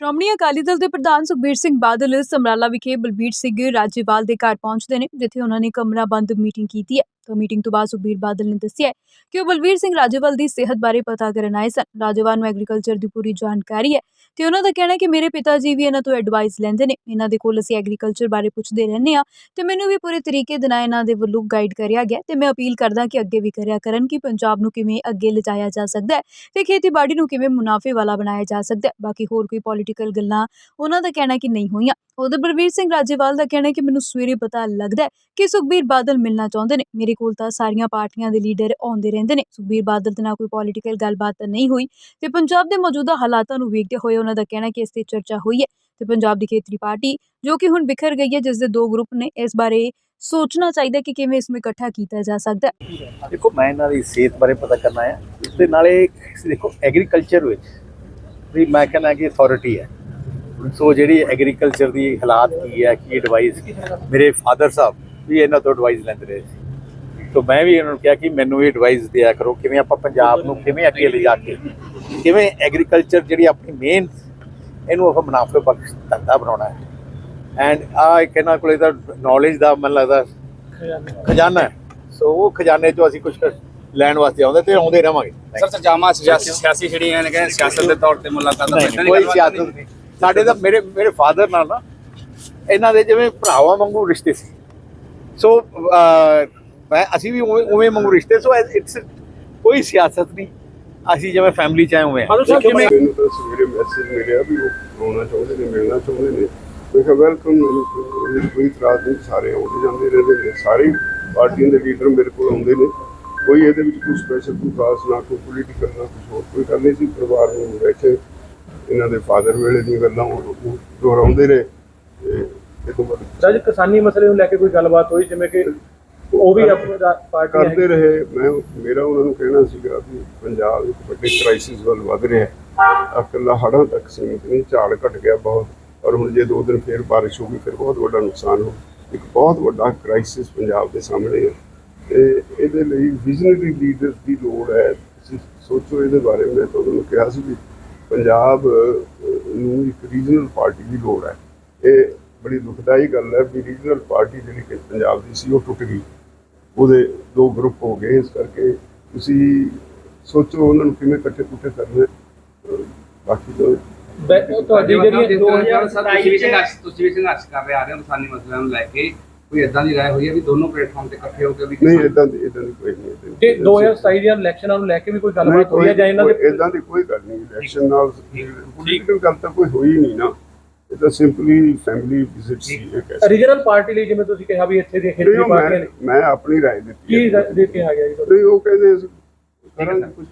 ਸ਼੍ਰੋਮਣੀ ਅਕਾਲੀ ਦਲ ਦੇ ਪ੍ਰਧਾਨ ਸੁਖਬੀਰ ਸਿੰਘ ਬਾਦਲ ਸਮਰਾਲਾ ਵਿਖੇ ਬਲਬੀਰ ਸਿੰਘ ਰਾਜੇਵਾਲ ਦੇ ਘਰ ਪਹੁੰਚਦੇ ਨੇ, ਜਿੱਥੇ ਉਹਨਾਂ ਨੇ ਕਮਰਾ ਬੰਦ ਮੀਟਿੰਗ ਕੀਤੀ ਹੈ। ਤਾਂ ਮੀਟਿੰਗ ਤੋਂ ਬਾਅਦ ਸੁਖਬੀਰ ਬਾਦਲ ਨੇ ਦੱਸਿਆ ਕਿ ਉਹ ਬਲਬੀਰ ਸਿੰਘ ਰਾਜੇਵਾਲ ਦੀ ਸਿਹਤ ਬਾਰੇ ਪਤਾ ਕਰਨ ਆਏ ਸਨ ਰਾਜੇਵਾਲ ਨੂੰ ਐਗਰੀਕਲਚਰ ਦੀ ਪੂਰੀ ਜਾਣਕਾਰੀ ਹੈ ਤੇ ਉਹਨਾਂ ਦਾ ਕਹਿਣਾ ਹੈ ਕਿ ਮੇਰੇ ਪਿਤਾ ਜੀ ਵੀ ਇਹਨਾਂ ਤੋਂ ਐਡਵਾਈਸ ਲੈਂਦੇ ਨੇ ਇਹਨਾਂ ਦੇ ਕੋਲ ਅਸੀਂ ਐਗਰੀਕਲਚਰ ਬਾਰੇ ਪੁੱਛਦੇ ਰਹਿੰਦੇ ਆ ਤੇ ਮੈਨੂੰ ਵੀ ਪੂਰੇ ਤਰੀਕੇ ਦੇ ਨਾਲ ਇਹਨਾਂ ਦੇ ਵੱਲੋਂ ਗਾਈਡ ਕਰਿਆ ਗਿਆ ਤੇ ਮੈਂ ਅਪੀਲ ਕਰਦਾ ਕਿ ਅੱਗੇ ਵੀ ਕਰਿਆ ਕਰਨ ਕਿ ਪੰਜਾਬ ਨੂੰ ਕਿਵੇਂ ਅੱਗੇ ਲਿਜਾਇਆ ਜਾ ਸਕਦਾ ਹੈ ਤੇ ਖੇਤੀਬਾੜੀ ਨੂੰ ਕਿਵੇਂ ਮੁਨਾਫੇ ਵਾਲਾ ਬਣਾਇਆ ਜਾ ਸਕਦਾ ਹੈ ਬਾਕੀ ਹੋਰ ਕੋਈ ਪੋਲੀਟੀਕਲ ਗੱਲਾਂ ਉਹਨਾਂ ਦਾ ਕਹਿਣਾ ਕਿ ਨਹੀਂ ਹੋਈਆਂ ਉਧਰ ਬਲਵੀਰ ਸਿੰਘ ਰਾਜੇਵਾਲ ਦਾ ਕਹਿਣਾ ਕਿ ਮੈਨੂੰ ਸਵੇਰੇ ਪਤਾ ਲੱਗਦਾ ਹੈ ਕਿ ਸੁਖਬੀਰ ਬਾਦਲ ਮਿਲਣਾ ਚਾਹੁੰਦੇ ਨੇ ਮੇਰੇ ਕੋਲ ਤਾਂ ਸਾਰੀਆਂ ਪਾਰਟੀਆਂ ਦੇ ਲੀਡਰ ਆਉਂਦੇ ਰਹਿੰਦੇ ਨੇ। ਸੁਖਬੀਰ ਬਾਦਲ ਦੇ ਨਾਲ ਕੋਈ ਪੋਲੀਟੀਕਲ ਗੱਲਬਾਤ ਤਾਂ ਨਹੀਂ ਹੋਈ ਤੇ ਪੰਜਾਬ ਦੇ ਮੌਜੂਦਾ ਹਾਲਾਤਾਂ ਨੂੰ ਵੇਖਦੇ ਹੋਏ ਉਹਨਾਂ ਦਾ ਕਹਿਣਾ ਕਿ ਇਸ ਤੇ ਚਰਚਾ ਹੋਈ ਹੈ ਤੇ ਪੰਜਾਬ ਦੀ ਖੇਤਰੀ ਪਾਰਟੀ ਜੋ ਕਿ ਹੁਣ ਬਿਖਰ ਗਈ ਹੈ ਜਿਸ ਦੇ ਦੋ ਗਰੁੱਪ ਨੇ, ਇਸ ਬਾਰੇ ਸੋਚਣਾ ਚਾਹੀਦਾ ਕਿ ਕਿਵੇਂ ਇਸ ਨੂੰ ਇਕੱਠਾ ਕੀਤਾ ਜਾ ਸਕਦਾ ਹੈ। ਦੇਖੋ, ਮੈਂ ਇਹਨਾਂ ਦੀ ਸਿਹਤ ਬਾਰੇ ਪਤਾ ਕਰਨਾ ਹੈ। ਤੇ ਨਾਲੇ ਦੇਖੋ ਐਗਰੀਕਲਚਰ ਵਿੱਚ ਵੀ ਮੈਂ ਕਹਿੰਦਾ ਕਿ ਅਥਾਰਟੀ ਹੈ। ਸੋ ਜਿਹੜੀ ਐਗਰੀਕਲਚਰ ਦੀ ਹਾਲਾਤ ਕੀ ਹੈ, ਕੀ ਐਡਵਾਈਸ ਮੇਰੇ ਫਾਦਰ ਸਾਹਿਬ ਵੀ ਇਹਨਾਂ ਤੋਂ ਐਡਵਾਈਸ ਲੈਂਦੇ ਰਹੇ ਸੋ ਮੈਂ ਵੀ ਇਹਨਾਂ ਨੂੰ ਕਿਹਾ ਕਿ ਮੈਨੂੰ ਵੀ ਐਡਵਾਈਸ ਦਿਆ ਕਰੋ ਕਿਵੇਂ ਆਪਾਂ ਪੰਜਾਬ ਨੂੰ ਕਿਵੇਂ ਅੱਗੇ ਲਿਜਾ ਕੇ ਕਿਵੇਂ ਐਗਰੀਕਲਚਰ ਜਿਹੜੀ ਆਪਣੀ ਮੇਨ ਇਹਨੂੰ ਆਪਾਂ ਮੁਨਾਫੇ ਬਖਸ਼ ਧੰਦਾ ਬਣਾਉਣਾ ਹੈ। ਐਂਡ ਆ ਇਹਨਾਂ ਕੋਲੇ ਤਾਂ ਨੌਲੇਜ ਦਾ ਮੈਨੂੰ ਲੱਗਦਾ ਖਜ਼ਾਨਾ ਹੈ। ਸੋ ਉਹ ਖਜ਼ਾਨੇ ਚੋਂ ਅਸੀਂ ਕੁਝ ਲੈਣ ਵਾਸਤੇ ਆਉਂਦੇ ਤੇ ਆਉਂਦੇ ਰਵਾਂਗੇ ਸਰ ਸਰਜਾਮਾ ਸਿਆਸੀ ਸਿਆਸੀ ਜਿਹੜੀਆਂ ਨੇ ਕਹਿੰਦੇ ਸਿਆਸਤ ਦੇ ਤੌਰ ਤੇ ਮੁਲਾਕਾਤਾਂ ਦੀ ਕੋਈ ਸਿਆਸਤ ਨਹੀਂ। ਸਾਡੇ ਤਾਂ ਮੇਰੇ ਮੇਰੇ ਫਾਦਰ ਨਾਲ ਨਾ ਇਹਨਾਂ ਦੇ ਜਿਵੇਂ ਭਰਾਵਾਂ ਵਾਂਗੂ ਰਿਸ਼ਤੇ ਸੀ। ਸੋ ਮੈਂ ਅਸੀਂ ਵੀ ਉਵੇਂ ਉਵੇਂ ਵਾਂਗੂ ਰਿਸ਼ਤੇ ਸੋ ਇਟਸ ਕੋਈ ਸਿਆਸਤ ਨਹੀਂ। ਅਸੀਂ ਜਿਵੇਂ ਫੈਮਿਲੀ ਚ ਆਏ ਹੋਏ ਹਾਂ। ਮੈਂ ਮੈਨੂੰ ਤਾਂ ਸਵੇਰੇ ਮੈਸੇਜ ਮਿਲਿਆ ਵੀ ਉਹ ਆਉਣਾ ਚਾਹੁੰਦੇ ਨੇ ਮਿਲਣਾ ਚਾਹੁੰਦੇ ਨੇ। ਮੈਂ ਕਿਹਾ ਵੈਲਕਮ ਮੈਨੂੰ ਕੋਈ ਇਤਰਾਜ਼ ਨਹੀਂ ਸਾਰੇ ਆਉਂਦੇ ਜਾਂਦੇ ਰਹਿੰਦੇ ਨੇ। ਸਾਰੇ ਪਾਰਟੀਆਂ ਦੇ ਲੀਡਰ ਮੇਰੇ ਕੋਲ ਆਉਂਦੇ ਨੇ। ਕੋਈ ਇਹਦੇ ਵਿੱਚ ਕੋਈ ਸਪੈਸ਼ਲ ਕੋਈ ਖਾਸ ਨਾ ਕੋਈ ਪੋਲੀਟੀਕਲ ਨਾ ਕੁਝ ਹੋਰ ਕੋਈ ਗੱਲ ਨਹੀਂ ਸੀ। ਪਰਿਵਾਰ ਨੂੰ ਬੈਠੇ। ਇਹਨਾਂ ਦੇ ਫਾਦਰ ਵੇਲੇ ਦੀਆਂ ਗੱਲਾਂ ਉਹ ਦੁਹਰਾਉਂਦੇ ਰਹੇ। ਤੇ ਇਹ ਤੋਂ ਬਾਅਦ ਸਰ ਜੀ ਕਿਸਾਨੀ ਮਸਲੇ ਨੂੰ ਲੈ ਕੇ ਕੋਈ ਗੱਲਬਾਤ ਹੋਈ? ਜਿਵੇਂ ਕਿ ਉਹ ਵੀ ਆਪਣਾ ਪਾਰਟੀ ਕਰਦੇ ਰਹੇ। ਮੈਂ, ਮੇਰਾ ਉਹਨਾਂ ਨੂੰ ਕਹਿਣਾ ਸੀਗਾ ਵੀ ਪੰਜਾਬ ਇੱਕ ਵੱਡੇ ਕ੍ਰਾਈਸਿਸ ਵੱਲ ਵਧ ਰਿਹਾ ਹੈ। ਇਕੱਲਾ ਹੜ੍ਹਾਂ ਤੱਕ ਸੀਮਿਤ ਨਹੀਂ, ਝਾੜ ਘਟ ਗਿਆ ਬਹੁਤ। ਔਰ ਹੁਣ ਜੇ ਦੋ ਦਿਨ ਫੇਰ ਬਾਰਿਸ਼ ਹੋ ਗਈ ਫਿਰ ਬਹੁਤ ਵੱਡਾ ਨੁਕਸਾਨ ਹੋ ਇੱਕ ਬਹੁਤ ਵੱਡਾ ਕ੍ਰਾਈਸਿਸ ਪੰਜਾਬ ਦੇ ਸਾਹਮਣੇ ਹੈ। ਤੇ ਇਹਦੇ ਲਈ ਵਿਜ਼ਨਰੀ ਲੀਡਰਸ ਦੀ ਲੋੜ ਹੈ। ਤੁਸੀਂ ਸੋਚੋ ਇਹਦੇ ਬਾਰੇ, ਮੈਂ ਤੁਹਾਨੂੰ ਕਿਹਾ ਸੀ ਵੀ ਪੰਜਾਬ ਨੂੰ ਇੱਕ ਰੀਜਨਲ ਪਾਰਟੀ ਦੀ ਲੋੜ ਹੈ। ਇਹ ਬੜੀ ਦੁਖਦਾਈ ਗੱਲ ਹੈ ਵੀ ਰੀਜਨਲ ਪਾਰਟੀ ਜਿਹੜੀ ਕਿ ਪੰਜਾਬ ਦੀ ਸੀ, ਉਹ ਟੁੱਟ ਗਈ। ਉਹਦੇ ਦੋ ਗਰੁੱਪ ਹੋ ਗਏ। ਇਸ ਕਰਕੇ ਤੁਸੀਂ ਸੋਚੋ ਉਹਨਾਂ ਨੂੰ ਕਿਵੇਂ ਇਕੱਠੇ ਕੁੱਠੇ ਕਰਨਾ ਬਾਕੀ ਤਾਂ ਤੁਹਾਡੀ ਜਿਹੜੀ 2027 ਤੁਸੀਂ ਵੀ ਸੰਘਰਸ਼ ਤੁਸੀਂ ਵੀ ਸੰਘਰਸ਼ ਕਰ ਰਹੇ ਆ ਰਹੇ ਹੋ ਕਿਸਾਨੀ ਮਸਲਿਆਂ ਨੂੰ ਲੈ ਕੇ। ਕੋਈ ਇਦਾਂ ਦੀ ਰਾਏ ਹੋਈ ਹੈ ਵੀ ਦੋਨੋਂ ਪਲੇਟਫਾਰਮ ਤੇ ਇਕੱਠੇ ਹੋ ਕੇ ਵੀ ਨਹੀਂ ਇਦਾਂ ਦੀ ਇਦਾਂ ਦੀ ਕੋਈ ਨਹੀਂ ਕਿ 2027 ਦੀਆਂ ਇਲੈਕਸ਼ਨਾਂ ਨੂੰ ਲੈ ਕੇ ਵੀ ਕੋਈ ਗੱਲਬਾਤ ਹੋਈ ਹੈ ਜਾਂ ਇਹਨਾਂ ਦੇ ਇਦਾਂ ਦੀ ਕੋਈ ਗੱਲ ਨਹੀਂ। ਇਲੈਕਸ਼ਨ ਨਾਲ ਪੋਲੀਟੀਕਲ ਗੱਲ ਤਾਂ ਕੋਈ ਹੋਈ ਨਹੀਂ ਨਾ। ਇਹ ਤਾਂ ਸਿੰਪਲੀ ਫੈਮਿਲੀ ਵਿਜ਼ਿਟ ਸੀ ਇਹ ਕਹਿ ਸਕਦੇ ਰੀਜਨਲ ਪਾਰਟੀ ਲਈ ਜਿਵੇਂ ਤੁਸੀਂ ਕਿਹਾ ਵੀ ਇੱਥੇ ਦੀਆਂ ਨਹੀਂ, ਖੇਤਰੀ ਉਹ ਪਾਰਟੀਆਂ ਮੈਂ ਨੇ ਮੈਂ ਆਪਣੀ رائے ਦਿੱਤੀ ਕੀ ਹੈ। ਰ- ਦੇ ਕੇ ਆ ਗਿਆ ਜੀ ਤੁਹਾਡਾ? ਨਹੀਂ ਉਹ ਕਹਿੰਦੇ ਅਸੀਂ ਕਰਾਂਗੇ ਕੁਝ